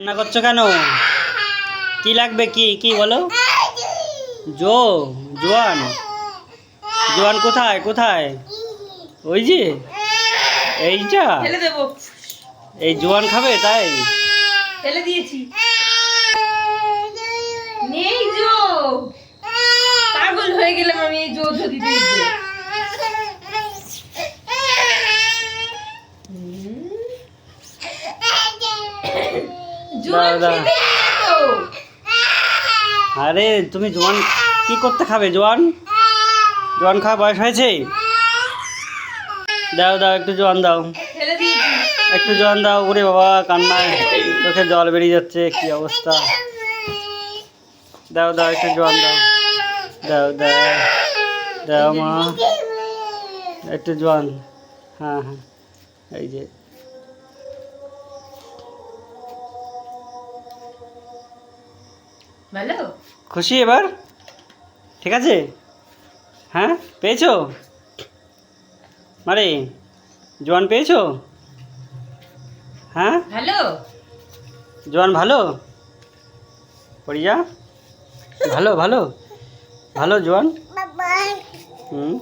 রান্না করছ কেন? কি লাগবে কি? কি বলো? জো জোয়ান। জোয়ান কোথায়? কোথায়? ওই যে? এইটা? এই জোয়ান খাবে তাই? ফেলে দিয়েছি। নেই জো। পাগল হয়ে গেলাম আমি এই জো দিয়েছে জোয়ান দাও, দাও। খেতে তো আরে তুমি জোয়ান কি করতে খাবে জোয়ান? জোয়ান খাওয়া বয়স হয়েছে? দাও দাও একটু জোয়ান দাও। একটু জোয়ান দাও ওরে বাবা কান্নায় চোখে জল বেরিয়ে যাচ্ছে কি অবস্থা? দাও দাও একটু জোয়ান দাও। দাও দাও দাও মা। একটু জোয়ান। হ্যাঁ হ্যাঁ। এই যে ভালো? খুশি এবার? ঠিক আছে? হ্যাঁ পেয়েছ? মারে জোয়ান পেয়েছ? হ্যাঁ? ভালো? জোয়ান ভালো? পড়িয়া? ভালো ভালো? ভালো জোয়ান? হুম?